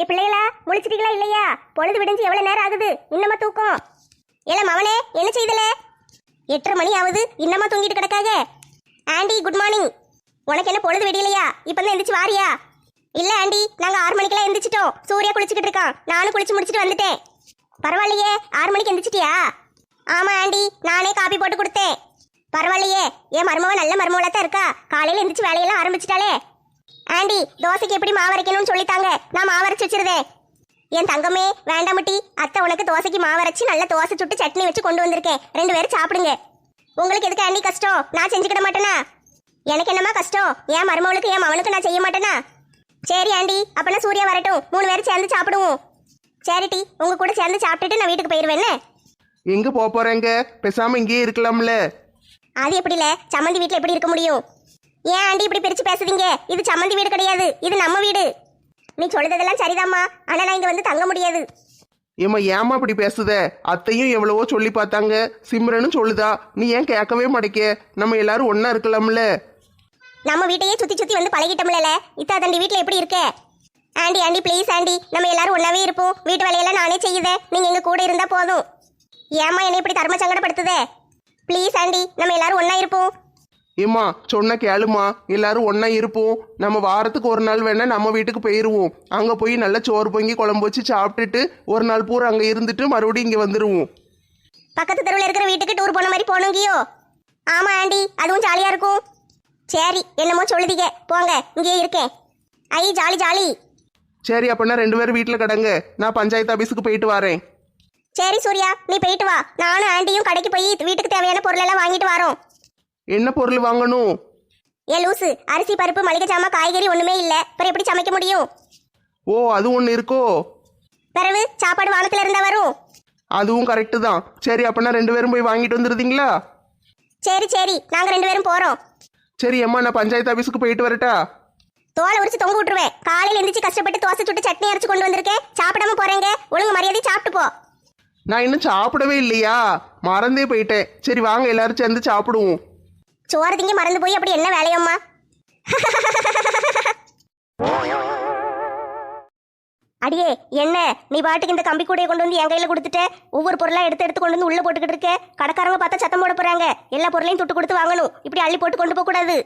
ஏ பிள்ளைகளா முழிச்சிட்டீங்களா இல்லையா? பொழுது விடிஞ்சு எவ்வளோ நேரம் ஆகுது? இன்னமா தூக்கம்? ஏல மவனே என்ன செய்தல? எட்டரை மணி ஆகுது இன்னமா தூங்கிட்டு கிடக்காக? ஆண்டி குட் மார்னிங் உனக்கு என்ன பொழுது விடியலையா? இப்பதான் எந்திரிச்சு வாரியா? இல்லை ஆண்டி நாங்கள் ஆறு மணிக்கெல்லாம் எந்திரிச்சிட்டோம். சூர்யா குளிச்சுக்கிட்டு இருக்கான். நானும் குளிச்சு முடிச்சிட்டு வந்துட்டேன். பரவாயில்லையே ஆறு மணிக்கு எந்திரிச்சிட்டியா? ஆமாம் ஆண்டி நானே காப்பி போட்டு கொடுத்தேன். பரவாயில்லையே என் மருமவன் நல்ல மருமவளாக தான் இருக்கா. காலையில் எந்திரிச்சு வேலையெல்லாம் ஆரம்பிச்சிட்டாலே ஆண்டி தோசைக்கு எப்படி மாவு அரைக்கணும்னு சொல்லித்தாங்க. நான் மாவு அரைச்சு வச்சிருந்தேன் என் தங்கமே வேண்டாமட்டி அத்தை உனக்கு தோசைக்கு மாவு அரைச்சு நல்ல தோசை சுட்டு சட்னி வச்சு கொண்டு வந்திருக்கேன். ரெண்டு பேரும் சாப்பிடுங்க. உங்களுக்கு எதுக்கு ஆண்டி கஷ்டம்? நான் செஞ்சுக்கிட மாட்டேனா? எனக்கு என்னமா கஷ்டம்? என் மருமவளுக்கு என் மவனுக்கு நான் செய்ய மாட்டேனா? சரி ஆண்டி அப்பனா சூர்யா வரட்டும். மூணு பேரும் சேர்ந்து சாப்பிடுவோம். சரிட்டி உங்க கூட சேர்ந்து சாப்பிட்டுட்டு நான் வீட்டுக்கு போயிருவேன்னு எங்க போக போறேங்க? பேசாம இங்கேயே இருக்கலாம்ல. அது எப்படில? சம்மந்தி வீட்ல எப்படி இருக்க முடியும்? ஏன் ஆண்டி இப்படி பிரிச்சு பேசுறீங்க? இது சம்மந்தி வீடு கிடையாது. இது நம்ம வீடு. நீ சொல்றதெல்லாம் சரிதாம்மா. ஆனா நான் இங்க வந்து தங்க முடியாது. ஏம்மா ஏம்மா இப்படி பேசுத? அத்தையும் எவ்வளவோ சொல்லி பார்த்தாங்க. சிம்ரனும் சொல்லுதா நீ ஏன் கேட்கவே மாட்டேக்க? நம்ம எல்லாரும் ஒண்ணா இருக்கலாம்ல? நம்ம வீட்டையே சுத்தி சுத்தி வந்து பழகிட்டோம்ல இத்தா தண்டி வீட்ல எப்படி இருக்க? ஆண்டி ஆண்டி ப்ளீஸ் ஆண்டி நம்ம எல்லாரும் ஒன்னாவே இருப்போம். வீட்டு வேலையெல்லாம் நானே செய்யுதே. நீங்க எங்க கூட இருந்தா போதும். ஏம்மா என்னை இப்படி தர்ம சங்கடப்படுத்துதே? ப்ளீஸ் ஆண்டி நம்ம எல்லாரும் ஒண்ணா இருப்போம். ஏம்மா சொன்ன கேளுமா எல்லாரும் ஒண்ணா இருப்போம். நம்ம வாரத்துக்கு ஒரு நாள் வேணா நம்ம வீட்டுக்கு போயிருவோம். அங்க போய் நல்லா சோறு பொங்கி குழம்பு வச்சு சாப்பிட்டுட்டு ஒரு நாள் பூரா அங்க இருந்துட்டு மறுபடியும் இங்க வந்துருவோம். பக்கத்து தெருவில் இருக்கிற வீட்டுக்கு டூர் போன மாதிரி போனோங்கியோ? ஆமா ஆண்டி. அதுவும் ஜாலியா இருக்கும். சரி என்னமோ சொல்லுதீங்க. போங்க இங்கேயே இருக்கேன். ஐ ஜாலி ஜாலி சரி அப்பனா ரெண்டு பேரும் வீட்டில் கடங்க. நான் பஞ்சாயத்து ஆபீஸுக்கு போயிட்டு வரேன். சரி சூர்யா நீ போயிட்டு வா. நானும் ஆண்டியும் கடைக்கு போய் வீட்டுக்கு தேவையான பொருள் எல்லாம் வாங்கிட்டு வரோம். என்ன பொருள் வாங்கணும்? ஏ லூசு அரிசி பருப்பு மளிகை ஜாமான் காய்கறி ஒண்ணுமே இல்ல. அப்புறம் எப்படி சமைக்க முடியும்? ஓ அது ஒன்று இருக்கோ? பிறகு சாப்பாடு வானத்துல இருந்தா வரும். அதுவும் கரெக்டு தான். சரி அப்பனா ரெண்டு பேரும் போய் வாங்கிட்டு வந்துருந்தீங்களா சரி சரி நாங்க ரெண்டு பேரும் போறோம். சரி அம்மா நான் பஞ்சாயத்து ஆபீஸுக்கு போயிட்டு வரட்டா? தோலை உரிச்சு தொங்க விட்டுருவேன். காலையில எந்திரிச்சு கஷ்டப்பட்டு தோசை சுட்டு சட்னி அரைச்சு கொண்டு வந்திருக்கேன். சாப்பிடாம போறேங்க. ஒழுங்கு மரியாதை சாப்பிட்டு போ நான் இன்னும் சாப்பிடவே இல்லையா? மறந்தே போயிட்டேன். சரி வாங்க எல்லாரும் சேர்ந்து சாப்பிடுவோம். சோறு திங்க மறந்து போய் அப்படி என்ன வேலையம்மா? அடியே என்ன? நீ பாட்டுக்கு இந்த கம்பி கூடையை கொண்டு வந்து என் கையில் கொடுத்துட்ட? ஒவ்வொரு பொருளாக எடுத்து எடுத்து கொண்டு வந்து உள்ள போட்டுக்கிட்டு இருக்க? கடைக்காரங்க பார்த்தா சத்தம் போட போகிறாங்க எல்லா பொருளையும் துட்டு கொடுத்து வாங்கணும். இப்படி அள்ளி போட்டு கொண்டு போகக்கூடாது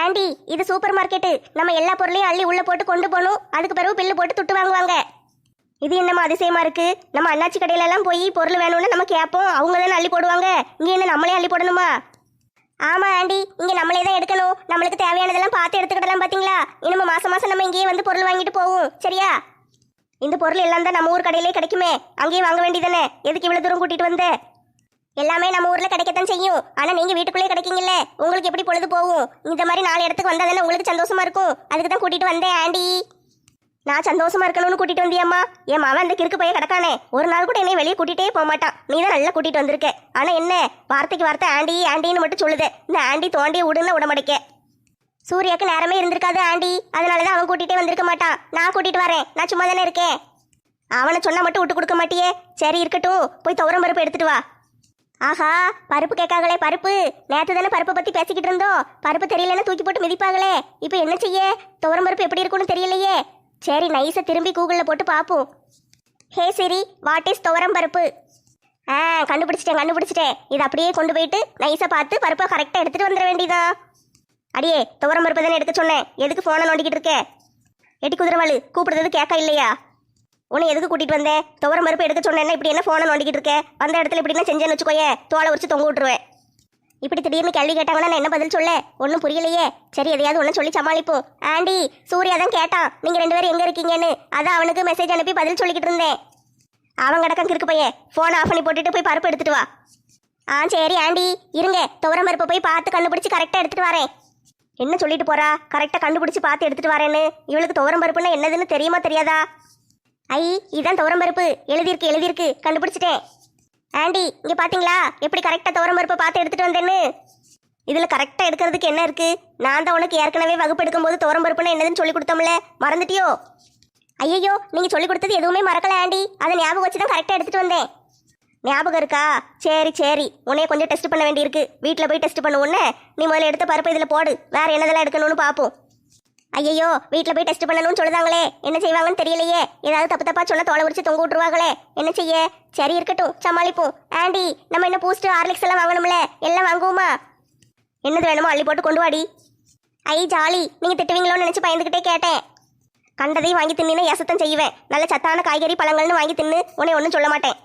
ஆண்டி இது சூப்பர் மார்க்கெட்டு. நம்ம எல்லா பொருளையும் அள்ளி உள்ளே போட்டு கொண்டு போகணும். அதுக்கு பிறகு பில்லு போட்டு துட்டு வாங்குவாங்க. இது என்னம்மா அதிசயமா இருக்கு? நம்ம அண்ணாச்சி கடையிலலாம் போய் பொருள் வேணும்னு நம்ம கேட்போம். அவங்க தானே அள்ளி போடுவாங்க. இங்கே என்ன நம்மளே அள்ளி போடணுமா? ஆமா ஆண்டி. இங்க நம்மளே தான் எடுக்கணும். நம்மளுக்கு தேவையானதெல்லாம் பார்த்து எடுத்துக்கிடலாம் பாத்தீங்களா? இனிமே மாசம் மாசம் நம்ம இங்கேயே வந்து பொருள் வாங்கிட்டு போவோம். சரியா? இந்த பொருள் எல்லாம் தான் நம்ம ஊர் கடையிலே கிடைக்குமே. அங்கேயே வாங்க வேண்டியதானே எதுக்கு இவ்வளவு தூரம் கூட்டிட்டு வந்து? எல்லாமே நம்ம ஊர்ல கிடைக்கத்தான் செய்யும். ஆனா நீங்க வீட்டுக்குள்ளே கிடைக்கீங்கல்ல? உங்களுக்கு எப்படி பொழுது போகும்? இந்த மாதிரி நாலு இடத்துக்கு வந்தா தானே உங்களுக்கு சந்தோஷமா இருக்கும்? அதுக்கு தான் கூட்டிட்டு வந்தேன் ஆண்டி. நான் சந்தோஷமா இருக்கணும்னு கூட்டிட்டு வந்தியம்மா. என் மாவன் அந்த கிறுக்கு போய் கிடக்கானே. ஒரு நாள் கூட என்னை வெளியே கூட்டிட்டே போக மாட்டான். நீ தான் நல்லா கூட்டிட்டு வந்திருக்க. ஆனா என்ன? வார்த்தைக்கு வார்த்தை ஆண்டி ஆண்டின்னு மட்டும் சொல்லுது. இந்த ஆண்டி தோண்டி விடுன்னு விட சூர்யாக்கு நேரமே இருந்திருக்காது ஆண்டி. அதனாலதான் அவன் கூட்டிட்டே வந்திருக்க மாட்டான். நான் கூட்டிட்டு வரேன். நான் சும்மா தானே இருக்கேன். அவனை சொன்னா மட்டும் விட்டு கொடுக்க மாட்டியே. சரி இருக்கட்டும். போய் துவரம் பருப்பு எடுத்துட்டு வா. ஆஹா பருப்பு கேட்காங்களே பருப்பு. நேற்று தானே பருப்பை பற்றி பேசிக்கிட்டு இருந்தோம். பருப்பு தெரியலன்னு தூக்கி போட்டு மிதிப்பாங்களே. இப்போ என்ன செய்ய? துவரம் பருப்பு எப்படி இருக்கும்னு தெரியலையே. சரி நைஸை திரும்பி கூகுளில் போட்டு பார்ப்போம் ஹே சிரி வாட் இஸ் துவரம் பருப்பு? ஆ கண்டுபிடிச்சிட்டேன் கண்டுபிடிச்சிட்டேன். இது அப்படியே கொண்டு போயிட்டு நைஸை பார்த்து பருப்பை கரெக்டாக எடுத்துகிட்டு வந்துட வேண்டியதா? அடியே துவரம் பருப்பு தானே எடுக்க சொன்னேன். எதுக்கு ஃபோனை நோண்டிக்கிட்டு இருக்க? எட்டி குதிரவாளு கூப்பிடுறது கேட்க இல்லையா? உன்னை எதுக்கு கூட்டிகிட்டு வந்தேன் துவரம் பருப்பு எடுக்க சொன்னேன்னா இப்படி என்ன ஃபோனை நோண்டிக்கிட்டு இருக்கேன் வந்த இடத்துல இப்படின்னா செஞ்சேன்னு வச்சுக்கோயே தோலை உரிச்சு தொங்க விட்டுருவேன். இப்படி திடீர்னு கேள்வி கேட்டாங்கன்னா நான் என்ன பதில் சொல்ல? ஒன்றும் புரியலையே. சரி எதையாவது ஒன்று சொல்லி சமாளிப்போம் ஆண்டி சூர்யா தான் கேட்டான். நீங்கள் ரெண்டு பேரும் எங்கே இருக்கீங்கன்னு? அதான் அவனுக்கு மெசேஜ் அனுப்பி பதில் சொல்லிக்கிட்டு இருந்தேன். அவன் கிடக்கம் கிறுக்கு பையன் ஃபோனை ஆஃப் பண்ணி போட்டுட்டு போய் பருப்பு எடுத்துட்டு வா. ஆ சரி ஆண்டி. இருங்க. துவரம் பருப்பை போய் பார்த்து கண்டுபிடிச்சி கரெக்டாக எடுத்துட்டு வரேன். என்ன சொல்லிட்டு போறா? கரெக்டாக கண்டுபிடிச்சி பார்த்து எடுத்துட்டு வரேன்னு. இவளுக்கு துவரம் பருப்புன்னா என்னதுன்னு தெரியுமா தெரியாதா? ஐ இதான் துவரம் பருப்பு. எழுதியிருக்கு எழுதியிருக்கு. கண்டுபிடிச்சிட்டேன். ஆண்டி இங்கே பார்த்தீங்களா எப்படி கரெக்டாக துவரம் பருப்பை பார்த்து எடுத்துகிட்டு வந்தேன்னு? இதில் கரெக்டாக எடுக்கிறதுக்கு என்ன இருக்குது நான் தான் உனக்கு ஏற்கனவே வகுப்பு எடுக்கும்போது துவரம் பருப்புன்னு என்னதுன்னு சொல்லி கொடுத்தோம்ல. மறந்துட்டியோ? ஐயோ நீங்கள் சொல்லி கொடுத்தது எதுவுமே மறக்கல ஆண்டி. அதை ஞாபகம் வச்சு தான் கரெக்டாக எடுத்துகிட்டு வந்தேன். ஞாபகம் இருக்கா? சரி சரி. உன்னைய கொஞ்சம் டெஸ்ட் பண்ண வேண்டியிருக்கு. வீட்டில் போய் டெஸ்ட் பண்ண உடனே நீ முதல்ல எடுத்த பருப்பு இதில் போடு. வேறு என்னதெல்லாம் எடுக்கணும்னு பார்ப்போம் ஐயோ வீட்டில் போய் டெஸ்ட் பண்ணணும்னு சொல்லுதாங்களே. என்ன செய்வாங்கன்னு தெரியலையே. ஏதாவது தப்பு தப்பா சொன்ன தோலை உரிச்சு தொங்க விட்டுருவாங்களே. என்ன செய்ய? சரி இருக்கட்டும் சமாளிப்போம். ஆண்டி நம்ம என்ன பூஸ்ட் ஹார்லிக்ஸ் எல்லாம் வாங்கணும்ல. எல்லாம் வாங்குவோமா? என்னது வேணுமோ அள்ளி போட்டு கொண்டு வாடி. ஐ ஜாலி. நீங்க திட்டுவீங்களோன்னு நினச்சி பயந்துகிட்டே கேட்டேன். கண்டதையும் வாங்கி தின்னு எசத்தம் செய்வேன். நல்ல சத்தான காய்கறி பழங்கள்னு வாங்கி தின்னு உன்னை ஒன்றும் சொல்ல மாட்டேன்.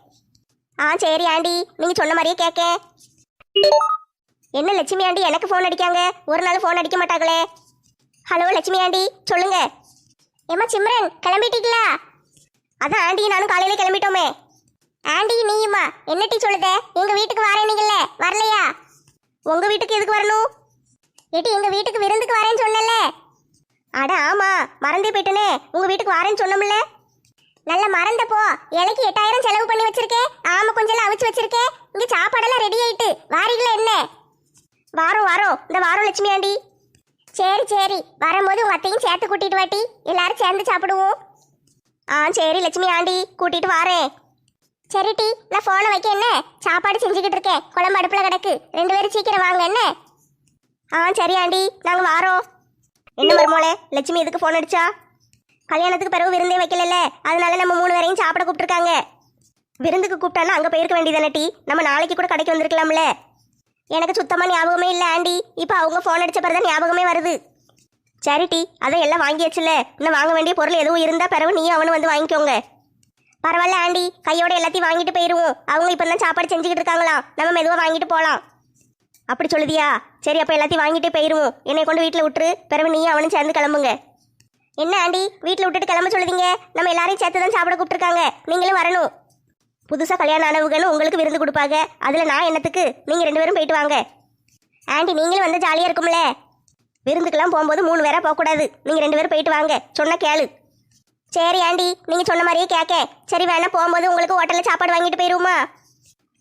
ஆ சரி ஆண்டி. நீங்க சொன்ன மாதிரியே கேட்க என்ன லட்சுமி ஆண்டி எனக்கு ஃபோன் அடிக்காங்க? ஒரு நாள் ஃபோன் அடிக்க மாட்டாங்களே. ஹலோ லட்சுமி ஆண்டி சொல்லுங்க. ஏமா சிம்ரன் கிளம்பிட்டீங்களா? அதான் ஆண்டி நானும் காலையில கிளம்பிட்டோமே. ஆண்டி நீயுமா என்ன டீ சொல்லுத? எங்க வீட்டுக்கு வரேனீங்கல்ல வரலையா? உங்க வீட்டுக்கு எதுக்கு வரணும்? ஏட்டி எங்க வீட்டுக்கு விருந்துக்கு வரேன்னு சொன்னல அட ஆமா மறந்தே போயிட்டனே. உங்க வீட்டுக்கு வரேன்னு சொன்னோம்ல. நல்ல மறந்த போ. இலைக்கு எட்டாயிரம் செலவு பண்ணி வச்சிருக்கேன் ஆமா கொஞ்சம் அவிச்சு வச்சிருக்கேன் இங்க சாப்பாடெல்லாம் ரெடி ஆயிட்டு. வாரீங்களா என்ன? வாரம் வாரம் இந்த வாரம் லட்சுமி ஆண்டி. சரி சரி. வரும்போது உங்க அத்தையும் சேர்த்து கூட்டிட்டு வாட்டி. எல்லாரும் சேர்ந்து சாப்பிடுவோம். ஆ சரி லட்சுமி ஆண்டி கூட்டிட்டு வாரேன். சரி டி. நான் ஃபோனை வைக்க என்ன? சாப்பாடு செஞ்சுக்கிட்டு இருக்கேன். குழம்பு அடுப்புல கிடக்கு. ரெண்டு பேரும் சீக்கிரம் வாங்க என்ன? ஆ சரி ஆண்டி. நாங்க வாரோம். என்ன மருமோளே? லட்சுமி எதுக்கு ஃபோன் அடிச்சா? கல்யாணத்துக்கு பிறகு விருந்தே வைக்கலல்ல. அதனால நம்ம மூணு பேரையும் சாப்பிட கூப்பிட்டுருக்காங்க. விருந்துக்கு கூப்பிட்டானா அங்கே போயிருக்க வேண்டியதானே டி? நம்ம நாளைக்கு கூட கடைக்கு வந்திருக்கலாம்ல. எனக்கு சுத்தமாக ஞாபகமே இல்லை ஆண்டி. இப்போ அவங்க ஃபோன் அடித்த பிறகு தான் ஞாபகமே வருது. சரிட்டி அதை எல்லாம் வாங்கியாச்சுல இன்னும் வாங்க வேண்டிய பொருள் எதுவும் இருந்தால் பிறகு நீயும் அவனு வந்து வாங்கிக்கோங்க. பரவாயில்ல ஆண்டி. கையோட எல்லாத்தையும் வாங்கிட்டு போயிடுவோம் அவங்க இப்போ தான் சாப்பாடு செஞ்சுக்கிட்டு இருக்காங்களாம். நம்ம மெதுவாக வாங்கிட்டு போகலாம் அப்படி சொல்லுதியா? சரி அப்போ எல்லாத்தையும் வாங்கிட்டு போயிடுவோம் என்னை கொண்டு வீட்டில் விட்டுரு. பிறகு நீயும் அவனும் சேர்ந்து கிளம்புங்க. என்ன ஆண்டி? வீட்டில் விட்டுட்டு கிளம்ப சொல்லுதீங்க? நம்ம எல்லாரையும் சேர்த்து தான் சாப்பிட கூப்பிட்டுருக்காங்க. நீங்களும் வரணும். புதுசாக கல்யாணம் ஆனவங்கன்னு உங்களுக்கு விருந்து கொடுப்பாங்க. அதில் நான் என்னத்துக்கு? நீங்கள் ரெண்டு பேரும் போயிட்டு வாங்க. ஆண்டி நீங்களும் வந்து ஜாலியாக இருக்கும்ல. விருந்துக்கெல்லாம் போகும்போது மூணு பேராக போகக்கூடாது. நீங்கள் ரெண்டு பேரும் போயிட்டு வாங்க. சொன்ன கேளு. சரி ஆண்டி நீங்கள் சொன்ன மாதிரியே கேட்க. சரி வேணா போகும்போது உங்களுக்கு ஹோட்டலில் சாப்பாடு வாங்கிட்டு போயிடுவோமா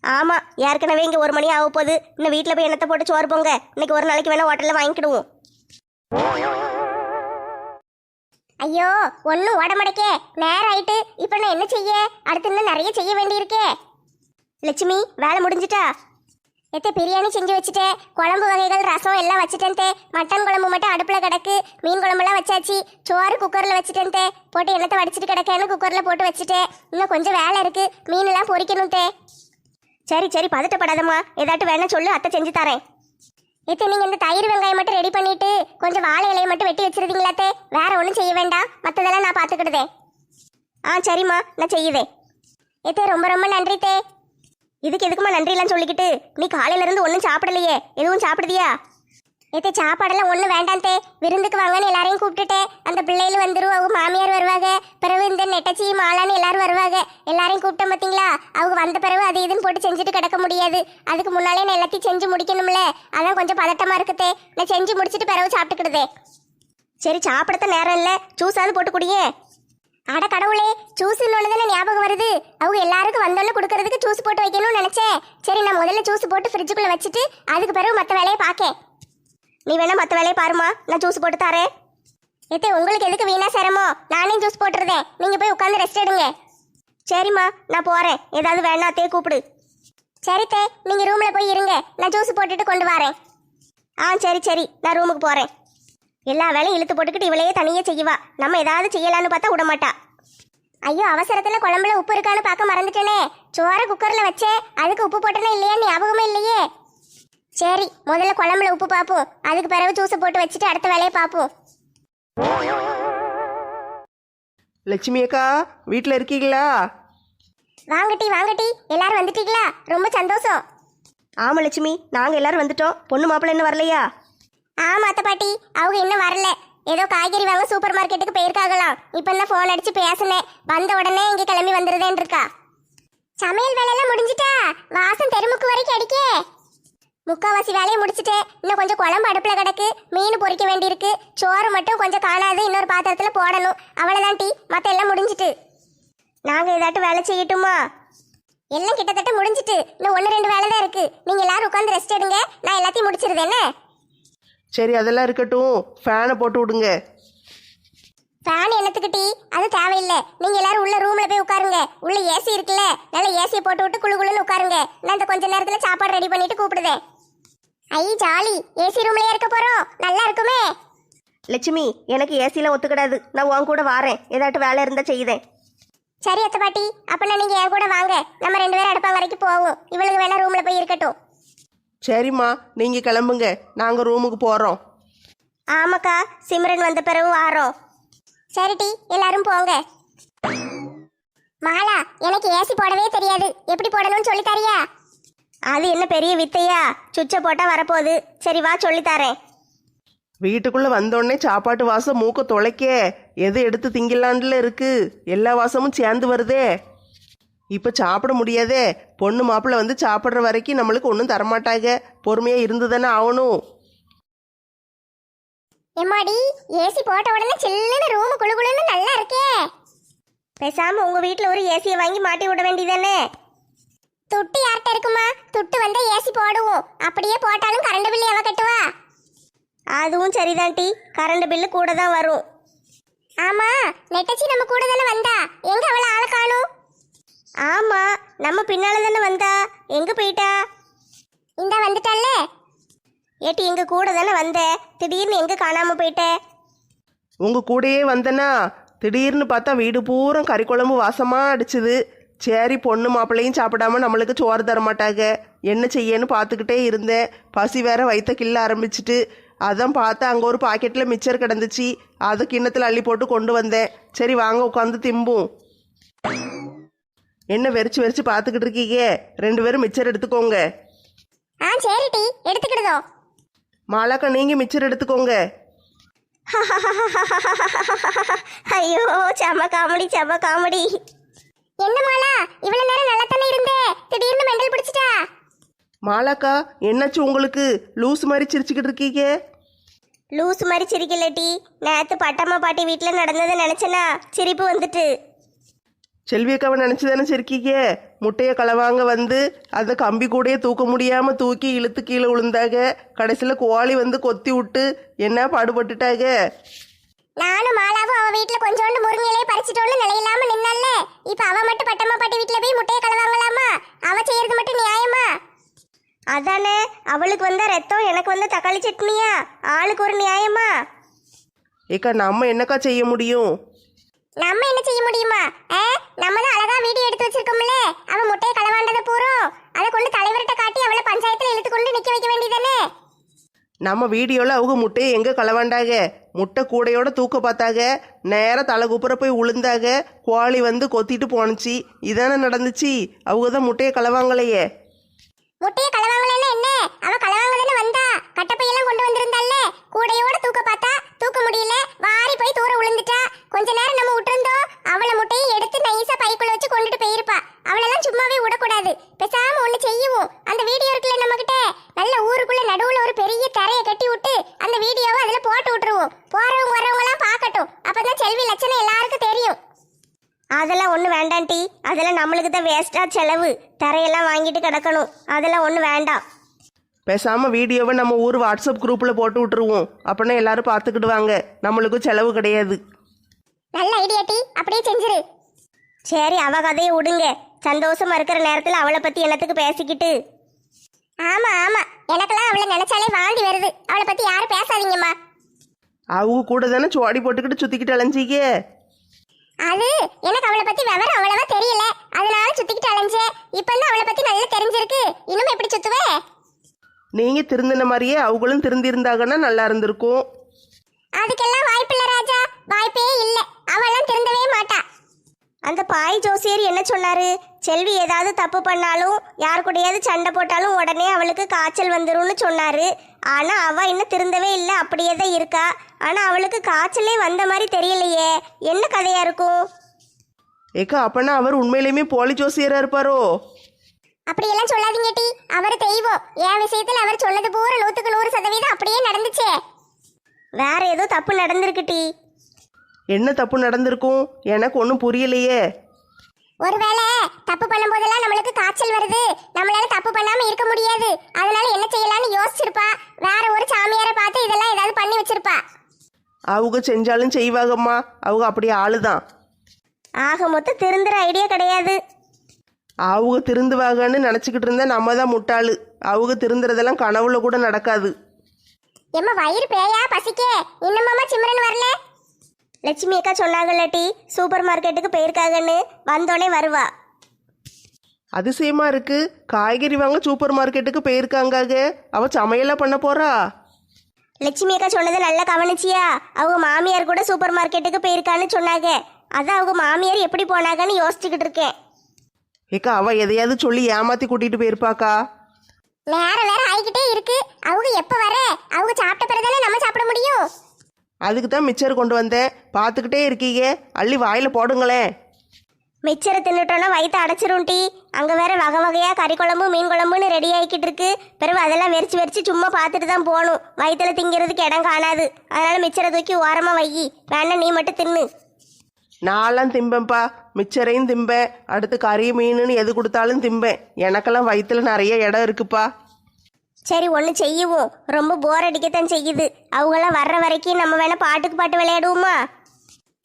ஆமாம் ஏற்கனவே இங்கே ஒரு மணி ஆக போகுது இன்னும் வீட்டில் போய் எண்ணத்தை போட்டு சோறு போங்க. இன்னைக்கு ஒரு நாளைக்கு வேணால் ஹோட்டலில் வாங்கிக்கிடுவோம். ஐயோ ஒன்றும் உடம்படைக்கே நேரம் ஆயிட்டு இப்போ நான் என்ன செய்ய? அடுத்து இன்னும் நிறைய செய்ய வேண்டியிருக்கே. லட்சுமி வேலை முடிஞ்சிட்டா? எத்தே பிரியாணி செஞ்சு வச்சுட்டேன் குழம்பு வகைகள் ரசம் எல்லாம் வச்சுட்டேன் மட்டன் குழம்பு மட்டும் அடுப்பில் கிடக்கு. மீன் குழம்புலாம் வச்சாச்சு. சோறு குக்கரில் வச்சுட்டேன்தே. போட்டு எண்ணத்தை வடிச்சிட்டு கிடக்கேன்னு குக்கரில் போட்டு வச்சுட்டேன் இன்னும் கொஞ்சம் வேலை இருக்குது மீனெல்லாம் பொரிக்கணும் தே சரி சரி பதட்டப்படாதம்மா. ஏதாட்டும் வேணா சொல்லு அத்தை செஞ்சு தரேன். எத்தே நீங்க இந்த தயிர் வெங்காயம் மட்டும் ரெடி பண்ணிட்டு கொஞ்சம் வாழை இலையை மட்டும் வெட்டி வச்சிருந்தீங்களாத்தே வேற ஒன்றும் செய்ய வேண்டாம். மற்றதெல்லாம் நான் பார்த்துக்கிடுதே ஆ சரிம்மா நான் செய்யுவேன் எத்தே ரொம்ப ரொம்ப நன்றி தே. இதுக்கு எதுக்குமா நன்றிலாம் சொல்லிக்கிட்டு? நீ காலையில இருந்து ஒன்றும் சாப்பிடலையே. எதுவும் சாப்பிடுதியா? எத்தே சாப்பாடெல்லாம் ஒன்றும் வேண்டாம் தே. விருந்துக்கு வாங்கன்னு எல்லாரையும் கூப்பிட்டுட்டு. அந்த பிள்ளைகள் வந்துரும். அவங்க மாமியார் வருவாங்க. பிறகு இந்த நெட்டச்சி மாலான்னு எல்லாரும் வருவாங்க. எல்லாரையும் கூப்பிட்டோம் பார்த்தீங்களா அவங்க வந்த பிறகு அது இதுன்னு போட்டு செஞ்சுட்டு கிடக்க முடியாது. அதுக்கு முன்னாலே நான் எல்லாத்தையும் செஞ்சு முடிக்கணும்ல. அதான் கொஞ்சம் பதட்டமாக இருக்குதே நான் செஞ்சு முடிச்சிட்டு பிறகு சாப்பிட்டுக்கிடுதே சரி சாப்பிடத்த நேரம் இல்லை. ஜூஸாவது போட்டு குடியே. அட கடவுளே ஜூஸ் இன்னொன்று ஞாபகம் வருது? அவங்க எல்லாருக்கும் வந்தோன்னு கொடுக்கறதுக்கு ஜூஸ் போட்டு வைக்கணும்னு நினச்சேன். சரி நான் முதல்ல ஜூஸ் போட்டு ஃப்ரிட்ஜுக்குள்ளே வச்சுட்டு அதுக்கு பிறகு மற்ற வேலையை பார்க்கேன். நீ வேணா மற்ற வேலையை பாருமா. நான் ஜூஸ் போட்டு தரேன். ஏத்தே உங்களுக்கு எதுக்கு வீணா சிரமம்? நானே ஜூஸ் போட்டுருதேன் நீங்க போய் உட்காந்து ரெஸ்ட் எடுங்க. சரிம்மா நான் போறேன். ஏதாவது வேணா அத்தையே கூப்பிடு. சரித்தே நீங்கள் நீங்க ரூம்ல போய் இருங்க. நான் ஜூஸ் போட்டுட்டு கொண்டு வரேன். ஆ சரி சரி. நான் ரூமுக்கு போறேன். எல்லா வேலையும் இழுத்து போட்டுக்கிட்டு இவளையே தனியே செய்வா. நம்ம ஏதாவது செய்யலான்னு பார்த்தா விட மாட்டா. ஐயோ அவசரத்துல குழம்புல உப்பு இருக்கான்னு பார்க்க மறந்துட்டேனே. சோற குக்கர்ல வச்சேன் அதுக்கு உப்பு போட்டனே இல்லையா? ஞாபகமே இல்லையே. சரி முதல்ல குழம்புல உப்பு பார்ப்போம் அதுக்கு பிறகு ஜூஸை போட்டு வச்சுட்டு அடுத்த வேலையை பார்ப்போம் லட்சுமி அக்கா வீட்டில் இருக்கீங்களா? வாங்கட்டி வாங்கட்டி எல்லாரும் வந்துட்டீங்களா? ரொம்ப சந்தோஷம். ஆமா லட்சுமி நாங்க எல்லாரும் வந்துட்டோம். பொண்ணு மாப்பிள்ளை இன்னும் வரலையா? ஆமா அத்தை பாட்டி அவங்க இன்னும் வரல. ஏதோ காய்கறி வாங்க சூப்பர் மார்க்கெட்டுக்கு போயிருக்காங்களாம். இப்போ தான் ஃபோன் அடிச்சு பேசினேன். வந்த உடனே இங்க கிளம்பி வந்துருதேன் இருக்கா சமையல் வேலையெல்லாம் முடிஞ்சிட்டா? வாசம் தெருமுக்கு வரைக்கும் அடிக்கே. முக்காவாசி வேலையை முடிச்சிட்டேன் இன்னும் கொஞ்சம் குழம்பு அடுப்புல கிடக்கு மீன் பொரிக்க வேண்டியிருக்கு. சோறு மட்டும் கொஞ்சம் காணாது இன்னொரு பாத்திரத்துல போடணும். அவ்வளவுதான் டீ. மத்த எல்லாம் முடிஞ்சிட்டு. நாங்க ஏதாட்டும் வேலை செய்யட்டுமா? எல்லாம் கிட்டத்தட்ட முடிஞ்சிட்டு. இன்னும் ஒன்று ரெண்டு வேலை தான் இருக்கு. நீங்க எல்லாரும் உட்காந்து ரெஸ்ட் எடுங்க. நான் எல்லாத்தையும் முடிச்சிருது என்ன? சரி அதெல்லாம் இருக்கட்டும். ஃபேனை போட்டு விடுங்க. ஃபேன் என்னத்துக்கு டீ? அது தேவையில்லை. நீங்க எல்லாரும் உள்ள ரூம்ல போய் உட்காருங்க. உள்ள ஏசி இருக்குல்ல. நல்ல ஏசியை போட்டு விட்டு குளு குளுன்னு உட்காருங்க. நான் இந்த கொஞ்ச நேரத்துல சாப்பாடு ரெடி பண்ணிட்டு கூப்பிடுதேன். ஐ ஜாலி. ஏசி ரூம்லயே இருக்க போறோம். நல்லா இருக்குமே? லட்சுமி எனக்கு ஏசிலாம் ஒத்துக்கிடாது. நான் உன் கூட வாரேன். ஏதாட்டும் வேலை இருந்தா செய்யுதேன் சரி அத்தை பாட்டி. அப்பனா நீங்க என் கூட வாங்க. நம்ம ரெண்டு பேரும் அடுப்பாங்கரைக்கு போவோம். இவளுக்கு வேணா ரூம்ல போய் இருக்கட்டும். சரிம்மா நீங்கள் கிளம்புங்க. நாங்கள் ரூமுக்கு போகிறோம் ஆமாக்கா சிம்ரன் வந்த பிறகு வாரோம். சரி டி. எல்லாரும் போங்க. மாலா எனக்கு ஏசி போடவே தெரியாது. எப்படி போடணும்னு சொல்லி தரியா? அது என்ன பெரிய வித்தையா? சுவிட்சை போட்டா வரப்போகுது. சரி வா சொல்லித்தாரேன் வீட்டுக்குள்ளே வந்தோடனே சாப்பாட்டு வாசம் மூக்க தொலைக்க. எதை எடுத்து திங்கலான்ல இருக்கு? எல்லா வாசமும் சேர்ந்து வருதே. இப்போ சாப்பிட முடியாதே. பொண்ணு மாப்பிள்ளை வந்து சாப்பிட்ற வரைக்கும் நம்மளுக்கு ஒன்றும் தரமாட்டாங்க. பொறுமையாக இருந்து தானே ஆகணும். எம்மாடி ஏசி போட்ட உடனே சில்லுன்னு ரூம் குளு குளுன்னு நல்லா இருக்கே. பேசாம உங்க வீட்ல ஒரு ஏசியை வாங்கி மாட்டி விட வேண்டியதானே? துட்டு யார்கிட்ட இருக்குமா? துட்டு வந்தா ஏசி போடுவோம். அப்படியே போட்டாலும் கரண்ட் பில்லு எவ கட்டுவா? அதுவும் சரிதான் டி. கரண்ட் பில்லு கூட தான் வரும். ஆமா நெட்டச்சி நம்ம கூட தானே வந்தா. எங்க அவளை ஆளை காணும்? ஆமா நம்ம பின்னால தானே வந்தா. எங்க போயிட்டா? இந்த வந்துட்டல்ல ஏட்டி எங்க கூட தானே வந்த? திடீர்னு எங்க காணாம போயிட்ட? உங்கள் கூடயே வந்தனா திடீர்னு பார்த்தா வீடு பூரா கறி குழம்பு வாசமாக அடிச்சுது. சரி பொண்ணு மாப்பிள்ளையும் சாப்பிடாம நம்மளுக்கு சோறு தர மாட்டாங்க என்ன செய்யன்னு பார்த்துக்கிட்டே இருந்தேன். பசி வேற வயித்த கிள்ள ஆரம்பிச்சிட்டு. அதான் பார்த்தா அங்கே ஒரு பாக்கெட்டில் மிச்சர் கிடந்துச்சு. அதை கிண்ணத்தில் அள்ளி போட்டு கொண்டு வந்தேன். சரி வாங்க உட்காந்து திம்பும். என்ன வெறிச்சு வெறிச்சு பார்த்துக்கிட்டு இருக்கீங்க? ரெண்டு பேரும் மிச்சர் எடுத்துக்கோங்க. ஆ சரி டி. எடுத்துக்கிடுதோ. மாலாக்கா நீங்கள் மிச்சர் எடுத்துக்கோங்க. ஐயோ செம காமெடி செம காமெடி. என்ன மாலா? இவ்வளவு நேரம் நல்லா தானே இருந்தே? திடீர்னு மெண்டல் பிடிச்சிட்டா? மாலாக்கா என்னாச்சு உங்களுக்கு? லூஸ் மாதிரி சிரிச்சுக்கிட்டு இருக்கீங்க. லூஸ் மாதிரி சிரிக்கல டி. நேத்து பட்டம்மா பாட்டி வீட்ல நடந்ததை நினைச்சனா சிரிப்பு வந்துட்டு. செல்வியக்காவை நினச்சி தானே சிரிக்கீங்க? முட்டையை களவாங்க வந்து அந்த கம்பி கூடயே தூக்க முடியாமல் தூக்கி இழுத்து கீழே விழுந்தாங்க. கடைசியில் கோழி வந்து கொத்தி விட்டு என்ன பாடுபட்டுட்டாங்க? நானும் மாலாவும் அவ வீட்ல கொஞ்சோண்டு முருங்கையிலே பறிச்சிட்டோன்னு நிலையில்லாம நின்னல்ல. இப்ப அவ மட்டும் பட்டம்மா பாட்டி வீட்ல போய் முட்டையை கலவாங்களாமா அவ செய்யறது மட்டும் நியாயமா? அதானே அவளுக்கு வந்த ரத்தம் எனக்கு வந்த தக்காளி சட்னியா? ஆளுக்கு ஒரு நியாயமா? ஏக்கா நம்ம என்னக்கா செய்ய முடியும்? நம்ம என்ன செய்ய முடியுமா? ஆ, நம்ம தான் அழகா வீடியோ எடுத்து வச்சிருக்கோம்ல. அவ முட்டையை களவாண்டத பூரா. அதை கொண்டு தலைவர்கிட்ட காட்டி அவளை பஞ்சாயத்துல இழுத்து கொண்டு நிக்க வைக்க வேண்டியதானே நம்ம வீடியோவில் அவங்க முட்டையை எங்கே களவாண்டாக முட்டை கூடையோட தூக்க பார்த்தாங்க. நேராக தலை குப்புற போய் உளுந்தாக கோழி வந்து கொத்திட்டு போணுச்சு. இதானே நடந்துச்சு. அவங்க தான் முட்டையை களவாங்களையே முட்டையை களவாங்கலன்னா என்ன? அவ களவாங்கலன்னு வந்தா கட்டப்பையெல்லாம் கொண்டு வந்திருந்தால கூடையோட தூக்க பார்த்தா தூக்க முடியல வாரி போய் தூர விழுந்துட்டா கொஞ்ச நேரம் நம்ம விட்டுருந்தோம் அவளை முட்டையை எடுத்து நைஸா பைக்குள்ள வச்சு கொண்டுட்டு போயிருப்பா அவளெல்லாம் சும்மாவே விடக்கூடாது பேசாம ஒண்ணு செய்யுவோம் அந்த வீடியோ இருக்குல்ல நம்ம கிட்ட நல்ல ஊருக்குள்ள நடுவுல ஒரு பெரிய தரையை கட்டி விட்டு அந்த வீடியோவை அதுல போட்டு விட்டுருவோம் போறவங்க வரவங்க எல்லாம் பார்க்கட்டும் அப்பதான் செல்வி லட்சணம் எல்லாருக்கும் தெரியும் அதெல்லாம் ஒன்றும் வேண்டாம் டி அதெல்லாம் நம்மளுக்கு தான் வேஸ்ட்டாக செலவு தரையெல்லாம் வாங்கிட்டு கிடக்கணும். அதெல்லாம் ஒன்றும் வேண்டாம். பேசாமல் வீடியோவை நம்ம ஊர் வாட்ஸ்அப் குரூப்பில் போட்டு விட்டுருவோம். அப்படின்னா எல்லாரும் பார்த்துக்கிடுவாங்க. நம்மளுக்கும் செலவு கிடையாது. நல்ல ஐடியா டி. அப்படியே செஞ்சிரு. சரி அவ கதையை விடுங்க. சந்தோஷமா இருக்கிற நேரத்தில் அவளை பற்றி என்னத்துக்கு பேசிக்கிட்டு. ஆமா ஆமா. எனக்கெல்லாம் அவளை நினைச்சாலே வாந்தி வருது. அவளை பத்தி யாரும் பேசாதீங்கம்மா. அவங்க கூட தானே சோடி போட்டுக்கிட்டு சுற்றிக்கிட்டு அலைஞ்சிக்க அது எனக்கு அவளை பத்தி விவரம் அவ்வளவா தெரியல. அதனால சுத்திக்கிட்டு அலைஞ்சேன் இப்ப தான் அவளை பத்தி நல்லா தெரிஞ்சிருக்கு. இன்னும் எப்படி சுத்துவே? நீங்கள் திருந்தின மாதிரியே அவங்களும் திருந்திருந்தாங்கன்னா நல்லா இருந்திருக்கும். அதுக்கெல்லாம் வாய்ப்பில்ல ராஜா. வாய்ப்பே இல்ல. அவெல்லாம் திருந்தவே மாட்டா. அந்த பாய் ஜோசியர் என்ன சொன்னாரு? செல்வி ஏதாவது தப்பு பண்ணாலும் யார் கூடயாவது சண்டை போட்டாலும் உடனே அவளுக்கு காய்ச்சல் வந்துரும்னு சொன்னாரு. ஆனா அவ இன்னும் திருந்தவே இல்லை அப்படியே தான் இருக்கா. ஆனா அவளுக்கு காய்ச்சலே வந்த மாதிரி தெரியலையே. என்ன கதையா இருக்கும்? ஏக்கா அப்பனா அவர் உண்மையிலுமே போலி ஜோசியராக இருப்பாரோ? அப்படியெல்லாம் சொல்லாதீங்க டி. அவர் தெய்வம். என் விஷயத்துல அவர் சொன்னது பூரா நூத்துக்கு நூறு சதவீதம் அப்படியே நடந்துச்சே. வேற ஏதோ தப்பு நடந்திருக்கு டி. என்ன தப்பு நடந்திருக்கும்? எனக்கு ஒன்றும் புரியலையே. ஒருவேளை தப்பு பண்ணும்போதெல்லாம் நம்மளுக்கு காய்ச்சல் வருது. நம்மளால தப்பு பண்ணாம இருக்க முடியாது. அதனால என்ன செய்யலாம்னு யோசிச்சிருப்பா. வேற ஒரு சாமியாரை பார்த்து இதெல்லாம் ஏதாவது பண்ணி வச்சிருப்பா. அவங்க செஞ்சாலும் செய்வாங்கம்மா. அவங்க அப்படி ஆளுதான். ஆக மொத்தம் திருந்துற ஐடியா கிடையாது. அவங்க திருந்துவாங்கன்னு நினச்சிக்கிட்டு இருந்தா நம்ம தான் முட்டாளு. அவங்க திருந்துறதெல்லாம் கனவுல கூட நடக்காது. எம்மா வயிறு பேயா? பசிக்கே. இன்னமாமா சிம்ரன் வரல? லட்சுமி அக்கா சொன்னாங்கல்லட்டி சூப்பர் மார்க்கெட்டுக்கு போயிருக்காங்கன்னு. வந்தோடனே வருவா. அதிசயமா இருக்கு. காய்கறி வாங்க சூப்பர் மார்க்கெட்டுக்கு போயிருக்காங்க அவ சமையலா பண்ண போறா? லட்சுமி அக்கா சொன்னதை நல்லா கவனிச்சியா? அவங்க மாமியார் கூட சூப்பர் மார்க்கெட்டுக்கு போயிருக்கான்னு சொன்னாங்க. அதான் அவங்க மாமியார் எப்படி போனாங்கன்னு யோசிச்சுக்கிட்டு இருக்கேன். ஏக்கா அவ எதையாவது சொல்லி ஏமாத்தி கூட்டிட்டு போயிருப்பாக்கா? நேரம் வேற ஆகிக்கிட்டே இருக்கு. அவங்க எப்ப வர? அவங்க சாப்பிட்ட பிறகுதானே நம்ம சாப்பிட முடியும்? அதுக்கு தான் மிச்சர் கொண்டு வந்தேன். பார்த்துக்கிட்டே இருக்கீங்க. அள்ளி வாயில போடுங்களேன். மிச்சரை தின்னுட்டோன்னா வயிற்று அடைச்சிரும் டீ. அங்கே வேற வகை வகையாக கறி குழம்பு மீன் குழம்புன்னு ரெடி ஆகிக்கிட்டு இருக்கு. பிறகு அதெல்லாம் வெறிச்சு வெறிச்சு சும்மா பார்த்துட்டு தான் போகணும். வயிற்றுல திங்கிறதுக்கு இடம் காணாது. அதனால மிச்சரை தூக்கி ஓரமாக வை. வேணா நீ மட்டும் தின்னு. நான்லாம் திம்பேன்ப்பா. மிச்சரையும் திம்பேன். அடுத்து கறி மீனுன்னு எது கொடுத்தாலும் திம்பேன். எனக்கெல்லாம் வயிற்றுல நிறைய இடம் இருக்குப்பா. சரி ஒன்று செய்யுவோம். ரொம்ப போர் அடிக்கத்தான் செய்யுது. அவங்களாம் வர்ற வரைக்கும் நம்ம வேணா பாட்டுக்கு பாட்டு விளையாடுவோமா?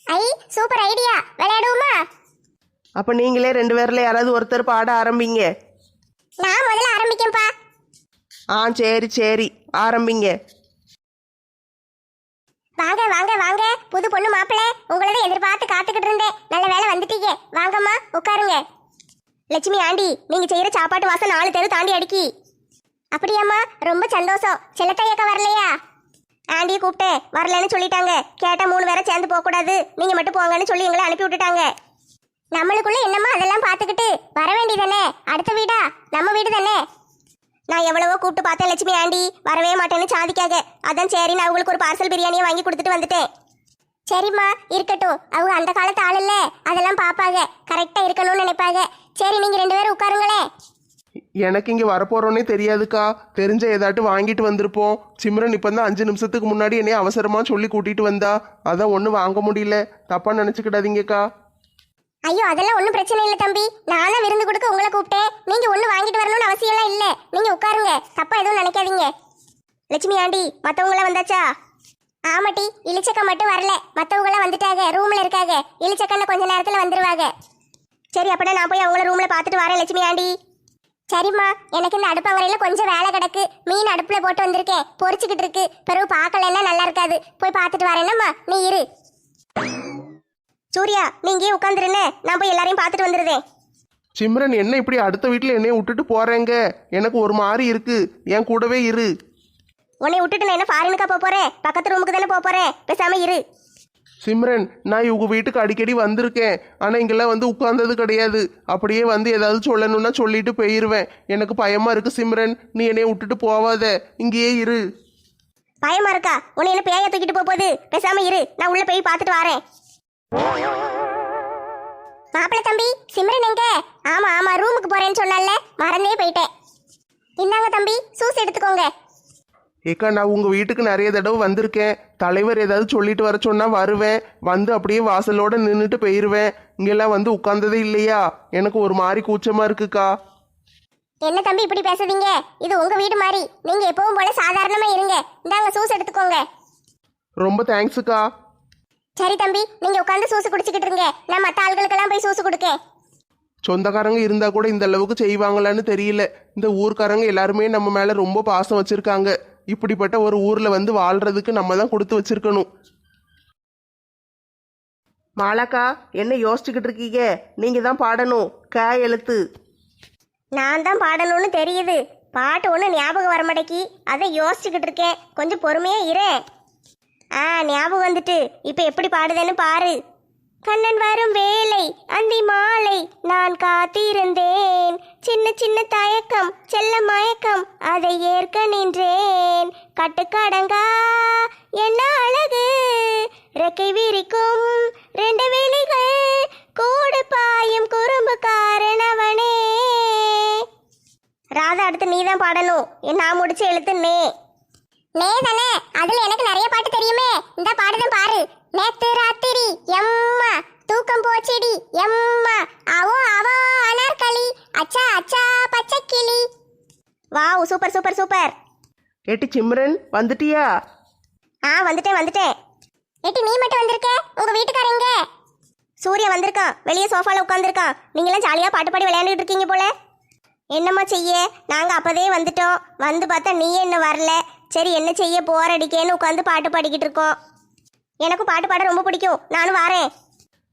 ஐ சூப்பர் ஐடியா விளையாடுவோமா? அப்போ நீங்களே ரெண்டு பேரில் யாராவது ஒருத்தர் பாட ஆரம்பிங்க. நான் முதல்ல ஆரம்பிக்கேன்ப்பா. ஆ சரி சரி. ஆரம்பிங்க. வாங்க வாங்க வாங்க. புது பொண்ணு மாப்பிள்ளை உங்களை தான் எதிர்பார்த்து காத்துக்கிட்டு இருந்தேன். நல்ல வேலை வந்துட்டீங்க. வாங்கம்மா உட்காருங்க. லட்சுமி ஆண்டி நீங்கள் செய்கிற சாப்பாட்டு வாசம் நாலு தெரு தாண்டி அடிக்கி. அப்படியாம்மா? ரொம்ப சந்தோஷம். செல்லத்தையக்கா வரலையா? ஆண்டியை கூப்பிட்டேன் வரலன்னு சொல்லிட்டாங்க. கேட்டால் மூணு பேரை சேர்ந்து போகக்கூடாது. நீங்கள் மட்டும் போங்கன்னு சொல்லி எங்களை அனுப்பி விட்டுட்டாங்க. நம்மளுக்குள்ள என்னம்மா அதெல்லாம் பார்த்துக்கிட்டு வர வேண்டியதானே? அடுத்த வீடா? நம்ம வீடு தானே? நான் எவ்வளவோ கூப்பிட்டு பார்த்தேன் லட்சுமி ஆண்டி. வரவே மாட்டேன்னு சாதிக்காக. அதான் சரி நான் அவங்களுக்கு ஒரு பார்சல் பிரியாணியை வாங்கி கொடுத்துட்டு வந்துட்டேன். சரிம்மா இருக்கட்டும். அவங்க அந்த காலத்து ஆள் இல்லை அதெல்லாம் பார்ப்பாங்க. கரெக்டாக இருக்கணும்னு நினைப்பாங்க. சரி நீங்கள் ரெண்டு பேரும் உட்காருங்களேன். எனக்கு இங்கே வரப்போகிறோன்னே தெரியாதுக்கா. தெரிஞ்ச ஏதாட்டும் வாங்கிட்டு வந்திருப்போம். சிம்ரன் இப்போ தான் அஞ்சு நிமிஷத்துக்கு முன்னாடி என்னைய அவசரமாக சொல்லி கூட்டிகிட்டு வந்தா. அதான் ஒன்றும் வாங்க முடியல. தப்பாக நினச்சிக்கிடாதீங்கக்கா. ஐயோ அதெல்லாம் ஒன்றும் பிரச்சனை இல்லை தம்பி. நான் தான் விருந்து கொடுக்க உங்களை கூப்பிட்டேன். நீங்கள் ஒன்றும் வாங்கிட்டு வரணும்னு அவசியம்லாம் இல்லை. நீங்கள் உட்காருங்க. தப்பா எதுவும் நினைக்காதீங்க. லட்சுமி ஆண்டி மற்றவங்களாம் வந்தாச்சா? ஆமாட்டி இளிச்சக்கா மட்டும் வரல. மற்றவங்களாம் வந்துட்டாங்க. ரூமில் இருக்காங்க. இளிச்சக்கண்ண கொஞ்ச நேரத்தில் வந்துருவாங்க. சரி அப்படின்னா நான் போய் அவங்கள ரூமில் பார்த்துட்டு வரேன் லட்சுமி ஆண்டி. சரிம்மா எனக்கு இந்த அடுப்பங்கரையில கொஞ்சம் வேலை கிடக்கு. மீன் அடுப்புல போட்டு வந்திருக்கேன் பொரிச்சுக்கிட்டு இருக்கு. பிறகு பார்க்கலன்னா நல்லா இருக்காது. போய் பார்த்துட்டு வரேன்னம்மா நீ இரு. சூர்யா நீ இங்கேயே உட்காந்துருன்னு. நான் போய் எல்லாரையும் பார்த்துட்டு வந்துடுறேன் சிம்ரன் என்ன இப்படி அடுத்த வீட்டில் என்னைய விட்டுட்டு போறேங்க? எனக்கு ஒரு மாதிரி இருக்கு. என் கூடவே இரு. உன்னை விட்டுட்டு நான் என்ன ஃபாரினுக்கா போக போகிறேன் பக்கத்து ரூமுக்கு தானே போக போகிறேன் பேசாம இரு. சிம்ரன் நான் இவங்க வீட்டுக்கு அடிக்கடி வந்திருக்கேன். ஆனால் இங்கெல்லாம் வந்து உட்கார்ந்தது கிடையாது. அப்படியே வந்து ஏதாவது சொல்லணும்னா சொல்லிட்டு போயிடுவேன் எனக்கு பயமா இருக்கு சிம்ரன். நீ என்னைய விட்டுட்டு போவாத. இங்கேயே இரு. பயமா இருக்கா? உன்னை என்ன பேய தூக்கிட்டு போக போகுது? பேசாம இரு. நான் உள்ள போய் பார்த்துட்டு வரேன். மாப்பிள்ள தம்பி சிம்ரன் எங்க? ஆமா ஆமா. ரூமுக்கு போறேன்னு சொன்னால மறந்தே போயிட்டேன். இந்தாங்க தம்பி சூஸ் எடுத்துக்கோங்க. ஏக்கா நான் உங்க வீட்டுக்கு நிறைய தடவை வந்திருக்கேன். தலைவர் ஏதாவது சொல்லிட்டு வர சொன்னா வருவேன். வந்து அப்படியே வாசலோட நின்றுட்டு போயிருவேன். இங்கெல்லாம் வந்து உட்கார்ந்ததே இல்லையா? எனக்கு ஒரு மாதிரி கூச்சமா இருக்குக்கா. என்ன தம்பி இப்படி பேசுதீங்க இது உங்க வீடு மாதிரி. நீங்க எப்பவும் போல சாதாரணமா இருங்க. இந்தாங்க சூஸ் எடுத்துக்கோங்க. ரொம்ப தேங்க்ஸுக்கா. சரி தம்பி நீங்க உட்காந்து சூஸ் குடிச்சுக்கிட்டு இருங்க. நான் மத்த ஆள்களுக்கெல்லாம் போய் சூஸ் கொடுக்கேன். சொந்தக்காரங்க இருந்தா கூட இந்த அளவுக்கு செய்வாங்களான்னு தெரியல. இந்த ஊர்க்காரங்க எல்லாருமே நம்ம மேல ரொம்ப பாசம் வச்சிருக்காங்க. இப்படிப்பட்ட ஒரு ஊர்ல வந்து வாழ்றதுக்கு நம்ம தான் கொடுத்து வச்சிருக்கணும். மாலாக்கா என்ன யோசிச்சுக்கிட்டு இருக்கீங்க? நீங்க தான் பாடணும். க எழுத்து. நான் தான் பாடணும்னு தெரியுது. பாட்டு ஒன்று ஞாபகம் வர மாட்டேக்கி. அதை யோசிச்சுக்கிட்டு இருக்கேன். கொஞ்சம் பொறுமையா இரு. ஆ ஞாபகம் வந்துட்டு. இப்போ எப்படி பாடுதேன்னு பாரு. கண்ணன் வரும் வேலை அந்தி மாலை நான் காத்திருந்தேன். சின்ன சின்ன தயக்கம் செல்ல மயக்கம். அதை ஏற்க நின்றேன். கட்டுக்கடங்கா என்ன அழகு. ரெக்கை விரிக்கும் ரெண்டு விழிகள். கூடு பாயும் குறும்பு காரணவனே. ராதா அடுத்து நீ தான் பாடணும் நான் முடிச்சு எழுத்து நே. நே தானே. அதுல எனக்கு நிறைய பாட்டு தெரியுமே. இந்த பாடுதான் பாரு. நேத்து ராத்திரி எம்மா. தூக்கம் போச்சிடி எம்மா. Wow super super super. ஏட்டி சிம்ரன் வந்துட்டியா? ஆ வந்துட்டேன் வந்துட்டேன். ஏட்டி நீ மட்டும் வந்திருக்க? உங்க வீட்டுக்காரங்க சூர்யா வந்திருக்கான். வெளியே சோஃபால உட்காந்துருக்கான் நீங்களாம் ஜாலியாக பாட்டு பாடி விளையாண்டுட்டு இருக்கீங்க போல. என்னம்மா செய்ய? நாங்கள் அப்போதே வந்துட்டோம். வந்து பார்த்தா நீ என்ன வரல? சரி என்ன செய்ய? போர் அடிக்கேன்னு உட்காந்து பாட்டு பாடிக்கிட்டு இருக்கோம். எனக்கும் பாட்டு பாட ரொம்ப பிடிக்கும். நானும் வரேன்.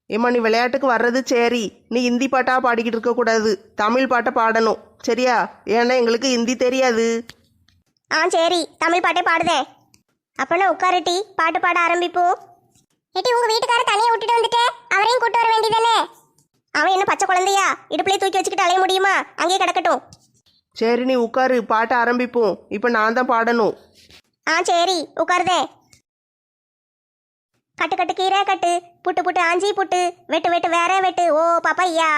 ஏம்மா நீ விளையாட்டுக்கு வர்றது சரி. நீ ஹிந்தி பாட்டா பாடிக்கிட்டு இருக்கக்கூடாது. தமிழ் பாட்டை பாடணும். சரியா? ஏன்னா எங்களுக்கு ஹிந்தி தெரியாது. ஆ சரி. தமிழ் பாட்டே பாடுதேன் அப்பனா உட்காருட்டி பாட்டு பாட ஆரம்பிப்போம் ஏட்டி உங்க வீட்டுக்கார தனியா விட்டுட்டு வந்துட்டு அவரையும் கூட்டு வர வேண்டியதானே அவன் என்ன பச்சை குழந்தையா? இடுப்புலயே தூக்கி வச்சுக்கிட்டு அலைய முடியுமா? அங்கேயே கிடக்கட்டும். சரி நீ உட்காரு. பாட்ட ஆரம்பிப்போம். இப்போ நான் தான் பாடணும். ஆ சரி. உட்காருதே. கட்டு கட்டு கீரை கட்டு. புட்டு புட்டு ஆஞ்சி புட்டு. வெட்டு வெட்டு வேற வெட்டு. ஓ பாப்பையா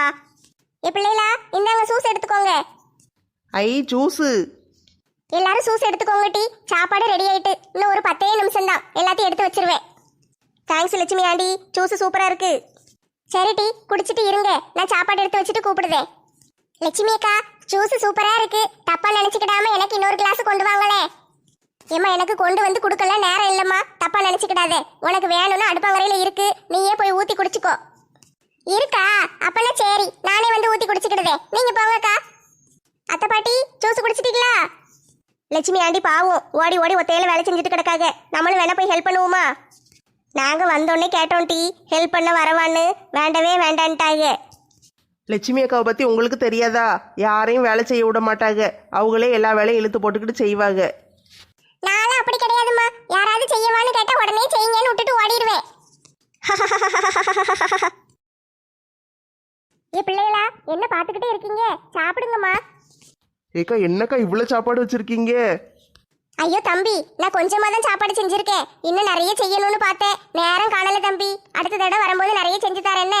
ஏ பிள்ளைகளா இந்தாங்க சூஸ் எடுத்துக்கோங்க. ஐ ஜூஸு எல்லாரும் சூஸ் எடுத்துக்கோங்க டி. சாப்பாடு ரெடி ஆயிட்டு. இன்னும் ஒரு பத்தே நிமிஷம் தான் எல்லாத்தையும் எடுத்து வச்சிருவேன். Thanks Lakshmi aunty. ஜூஸ் சூப்பரா இருக்கு. சரி டி. குடிச்சிட்டு இருங்க. நான் சாப்பாடு எடுத்து வச்சுட்டு கூப்பிடுதேன் லட்சுமி அக்கா ஜூஸ் சூப்பரா இருக்கு. தப்பா நினைச்சுக்கிடாம எனக்கு இன்னொரு கிளாஸ் கொண்டு வாங்களே. ஏம்மா எனக்கு கொண்டு வந்து கொடுக்கல நேரம் இல்லம்மா. தப்பா நினைச்சுக்கிடாதே. உனக்கு வேணும்னு அடுப்பங்கரையில இருக்கு. நீயே போய் ஊத்தி குடிச்சுக்கோ. இருக்கா? சரி நானே வந்து ஊத்தி குடிச்சுக்கிடுதே நீங்க போங்கக்கா அத்தை பாட்டி ஜூஸ் குடிச்சிட்டீங்களா? லட்சுமி ஆண்டி பாவம் ஓடி ஓடி ஒத்தையில வேலை செஞ்சுட்டு கிடக்காக நம்மளும் வேணா போய் ஹெல்ப் பண்ணுவோமா? நாங்க வந்தோடனே கேட்டோம் டீ ஹெல்ப் பண்ண வரவான்னு. வேண்டவே வேண்டான்ட்டாங்க. லட்சுமி அக்காவை பற்றி உங்களுக்கு தெரியாதா? யாரையும் வேலை செய்ய விட மாட்டாங்க. அவங்களே எல்லா வேலையும் இழுத்து போட்டுக்கிட்டு செய்வாங்க. நானும் அப்படி கிடையாதும்மா. யாராவது செய்யவான்னு கேட்டா உடனே செய்யுங்கன்னு விட்டுட்டு ஓடிடுவேன். ஏ பிள்ளைகளா என்ன பார்த்துக்கிட்டே இருக்கீங்க? சாப்பிடுங்கம்மா. ஏக்கா என்னக்கா இவ்வளோ சாப்பாடு வச்சுருக்கீங்க? ஐயோ தம்பி நான் கொஞ்சமா தான் சாப்பாடு செஞ்சிருக்கேன். இன்னும் நிறைய செய்யணும்னு பார்த்தேன். நேரம் காணல தம்பி. அடுத்த தடவை வரும்போது நிறைய செஞ்சு தரேன் என்ன?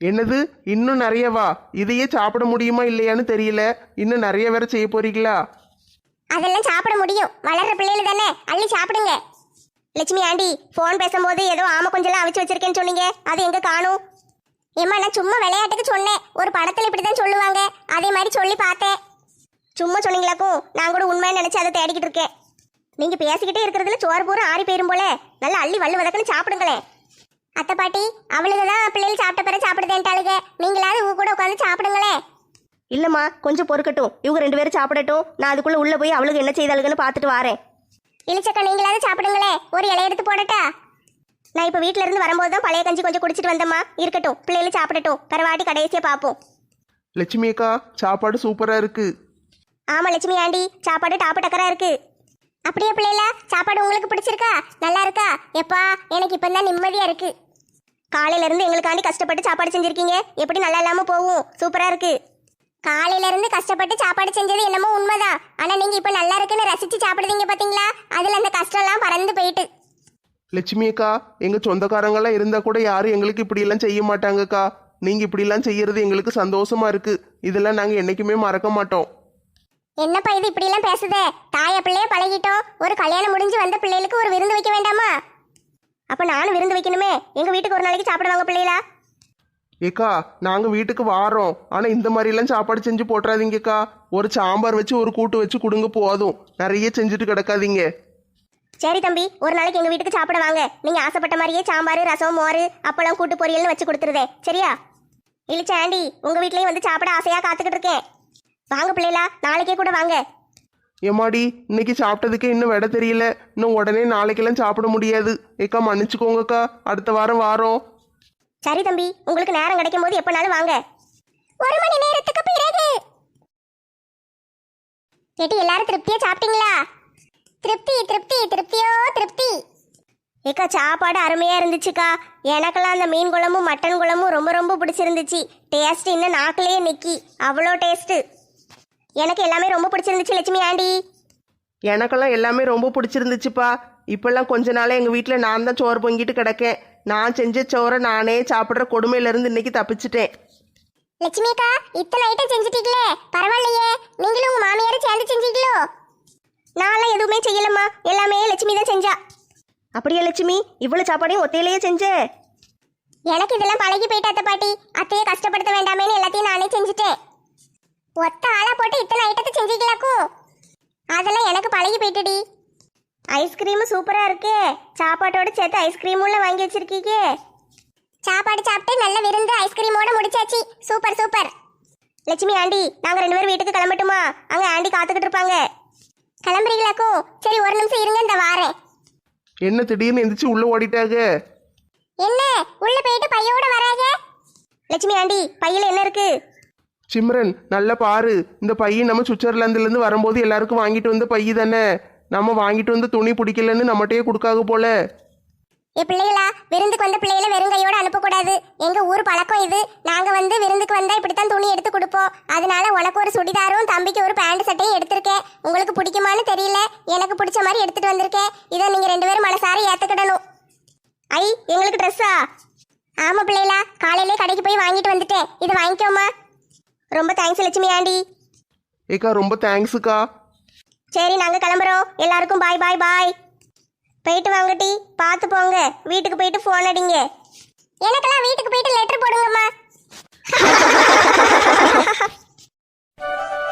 என்னது? இன்னும் நிறையவா? இதையே சாப்பிட முடியுமா இல்லையான்னு தெரியல. இன்னும் நிறைய வேற செய்ய போறீங்களா? அதெல்லாம் சாப்பிட முடியும். வளர்ற பிள்ளைகள் தானே. அள்ளி சாப்பிடுங்க. லட்சுமி ஆண்டி ஃபோன் பேசும்போது ஏதோ ஆம கொஞ்சம் அவிச்சு வச்சிருக்கேன்னு சொன்னீங்க. அது எங்க காணும்? ஏம்மா நான் சும்மா விளையாட்டுக்கு சொன்னேன். ஒரு படத்துல இப்படிதான் சொல்லுவாங்க. அதே மாதிரி சொல்லி பார்த்தேன். சும்மா சொன்னீங்களாக்கும் நான் கூட உண்மையை நினைச்சு அதை தேடிக்கிட்டு இருக்கேன். நீங்க பேசிக்கிட்டே இருக்கிறதுல சோறு பூரா ஆறி போயிரும் போல. நல்லா அள்ளி வள்ளு வதக்குன்னு சாப்பிடுங்களேன் அத்தை பாட்டி அவளுக்கு தான் பிள்ளைகள் சாப்பிட்ட பிறகு சாப்பிடுதேன்ட்டாளுங்க. நீங்களாவது உங்க கூட உட்காந்து சாப்பிடுங்களேன் இல்லம்மா கொஞ்சம் பொறுக்கட்டும். இவங்க ரெண்டு பேரும் சாப்பிடட்டும். நான் அதுக்குள்ள உள்ள போய் அவளுக்கு என்ன செய்தாளுங்கன்னு பார்த்துட்டு வரேன். இளிச்சக்கா நீங்களாவது சாப்பிடுங்களேன் ஒரு இலை எடுத்து போடட்டா? நான் இப்போ வீட்ல இருந்து வரும்போது தான் பழைய கஞ்சி கொஞ்சம் குடிச்சிட்டு வந்தம்மா. இருக்கட்டும் பிள்ளைகளும் சாப்பிடட்டும். பரவாட்டி கடைசியா பார்ப்போம் லட்சுமி அக்கா சாப்பாடு சூப்பரா இருக்கு. ஆமா லட்சுமி ஆண்டி சாப்பாடு டாப்பு டக்கரா இருக்கு. அப்படியே பிள்ளைல சாப்பாடு உங்களுக்கு பிடிச்சிருக்கா? நல்லா இருக்கா? எப்பா எனக்கு இப்போ தான் நிம்மதியா இருக்கு. காலையில இருந்து எங்களுக்காண்டி கஷ்டப்பட்டு சாப்பாடு செஞ்சிருக்கீங்க. எப்படி நல்லா இல்லாம போகும்? சூப்பரா இருக்கு. காலையில இருந்து கஷ்டப்பட்டு சாப்பாடு செஞ்சது என்னமோ உண்மைதான். ஆனா நீங்க இப்ப நல்லா இருக்குன்னு ரசிச்சு சாப்பிடுறீங்க பாத்தீங்களா? அதுல அந்த கஷ்டம் எல்லாம் பறந்து போயிட்டு. லட்சுமி அக்கா எங்க சொந்தக்காரங்கெல்லாம் இருந்தா கூட யாரும் எங்களுக்கு இப்படியெல்லாம் செய்ய மாட்டாங்கக்கா நீங்க இப்படிலாம் செய்யறது எங்களுக்கு சந்தோஷமா இருக்கு. இதெல்லாம் நாங்க என்னைக்குமே மறக்க மாட்டோம். என்னப்பா இது இப்படி எல்லாம் பேசுதே? தாய பிள்ளைய பழகிட்டோம் ஒரு கல்யாணம் முடிஞ்சு வந்த பிள்ளைகளுக்கு ஒரு விருந்து வைக்க வேண்டாமா? அப்ப நானும் விருந்து வைக்கணுமே. எங்க வீட்டுக்கு ஒரு நாளைக்கு சாப்பிடுவாங்க பிள்ளைகளா? ஏக்கா நாங்க வீட்டுக்கு வாரோம். ஆனா இந்த மாதிரிலாம் சாப்பாடு செஞ்சு போட்டுறாதீங்கக்கா ஒரு சாம்பார் வச்சு ஒரு கூட்டு வச்சு கொடுங்க போதும். நிறைய செஞ்சுட்டு கிடக்காதீங்க. சரி தம்பி ஒரு நாளைக்கு எங்க வீட்டுக்கு சாப்பிட வாங்க. நீங்க ஆசைப்பட்ட மாதிரியே சாம்பார் ரசம் மோர் அப்பளம் கூட்டு பொரியல்னு வச்சு கொடுத்துருதே. சரியா? இழிச்ச ஆண்டி உங்க வீட்லயும் வந்து சாப்பிட ஆசையா காத்துக்கிட்டு இருக்கேன். வாங்க பிள்ளைகளா நாளைக்கே கூட வாங்க. ஏமாடி இன்னைக்கு சாப்பிட்டதுக்கு இன்னும் விட தெரியல. இன்னும் உடனே நாளைக்கெல்லாம் சாப்பிட முடியாது. ஏக்கா மன்னிச்சுக்கோங்கக்கா. அடுத்த வாரம் வாரோம். சரி தம்பி உங்களுக்கு நேரம் கிடைக்கும் போது எப்பனாலும் வாங்க. ஒரு மணி நேரத்துக்கு பிறகு. கேட்டி எல்லாரும் திருப்தியா சாப்பிட்டீங்களா? திருப்தி திருப்தி திருப்தியோ திருப்தி. ஏக்கா சாப்பாடு அருமையா இருந்துச்சுக்கா. எனக்கெல்லாம் அந்த மீன் குழம்பும் மட்டன் குழம்பும் ரொம்ப ரொம்ப பிடிச்சிருந்துச்சு. டேஸ்ட் இன்னும் நாக்கிலேயே நிக்கி. அவ்வளோ டேஸ்ட் எனக்கு எல்லாமே ரொம்ப பிடிச்சிருந்துச்சு லட்சுமி ஆண்டி. எனக்கெல்லாம் எல்லாமே ரொம்ப பிடிச்சிருந்துச்சுப்பா. இப்பெல்லாம் கொஞ்ச நாளே எங்கள் வீட்டில் நான் தான் சோறு பொங்கிட்டு கிடக்கேன். நான் செஞ்ச சோறை நானே சாப்பிட்ற கொடுமையிலேருந்து இன்னைக்கு தப்பிச்சிட்டேன். லட்சுமி அக்கா இத்தனை ஐட்டம் செஞ்சுட்டீங்களே? பரவாயில்லையே. நீங்களும் உங்க மாமியாரும் சேர்ந்து செஞ்சீங்களோ? நான்லாம் எதுவுமே செய்யலம்மா. எல்லாமே லட்சுமி தான் செஞ்சா. அப்படியே லட்சுமி? இவ்வளோ சாப்பாடையும் ஒத்தையிலேயே செஞ்சே? எனக்கு இதெல்லாம் பழகி போயிட்டு அத்தை பாட்டி. அத்தையை கஷ்டப்படுத்த வேண்டாமேன்னு எல்லாத்தையும் நானே செஞ்சுட்டேன். ஒத்த ஆளா போட்டு இத்தனை ஐட்டத்தை செஞ்சீங்களாக்கும் அதெல்லாம் எனக்கு பழகி போயிட்டுடி. ஐஸ்கிரீம் சூப்பரா இருக்கே. சாப்பாட்டோட சேர்த்து ஐஸ்கிரீமும் வாங்கி வச்சிருக்கீங்க. சாப்பாடு சாப்பிட்டு நல்ல விருந்து ஐஸ்கிரீமோட முடிச்சாச்சு. Super super. லட்சுமி ஆண்டி நாங்க ரெண்டு பேரும் வீட்டுக்கு கிளம்பட்டுமா? அங்க ஆண்டி காத்துக்கிட்டு இருப்பாங்க. கிளம்புறீங்களாக்கும் சரி ஒரு நிமிஷம் இருங்க இந்த வாரேன். என்ன திடீர்னு எந்திரிச்சு உள்ள ஓடிட்டாக? என்ன? உள்ள போயிட்டு பையோட வராங்க லட்சுமி ஆண்டி பையில என்ன இருக்கு? சிம்ரன் நல்லா பாரு. இந்த பையன் நம்ம சுவிட்சர்லாந்துலேருந்து வரும்போது எல்லாருக்கும் வாங்கிட்டு வந்த பைய தானே நம்ம வாங்கிட்டு வந்து துணி பிடிக்கலன்னு நம்மகிட்டயே கொடுக்காக போல. ஏ பிள்ளைகளா விருந்துக்கு வந்த பிள்ளைகளை வெறும் கையோட அனுப்பக்கூடாது. எங்க ஊர் பழக்கம் இது. நாங்க வந்து விருந்துக்கு வந்தா இப்படித்தான் துணி எடுத்து கொடுப்போம். அதனால உனக்கு ஒரு சுடிதாரும் தம்பிக்கு ஒரு பேண்ட் சட்டையும் எடுத்திருக்கேன். உங்களுக்கு பிடிக்குமான்னு தெரியல. எனக்கு பிடிச்ச மாதிரி எடுத்துட்டு வந்திருக்கேன். இதை நீங்க ரெண்டு பேரும் மனசார ஏத்துக்கிடணும். ஐ எங்களுக்கு ட்ரெஸ்ஸா ஆமா பிள்ளைகளா காலையிலே கடைக்கு போய் வாங்கிட்டு வந்துட்டேன். இதை வாங்கிக்கோமா ரொம்ப தேங்க்ஸ் லட்சுமி ஆண்டி. ஏக்கா ரொம்ப தேங்க்ஸுக்கா சரி நாங்க கிளம்புறோம். எல்லாருக்கும் பாய் பாய் பாய் போயிட்டு வாங்க டி. பார்த்து போங்க. வீட்டுக்கு போயிட்டு ஃபோன் அடிங்க. எனக்கெல்லாம் வீட்டுக்கு போயிட்டு லெட்டர் போடுங்கம்மா.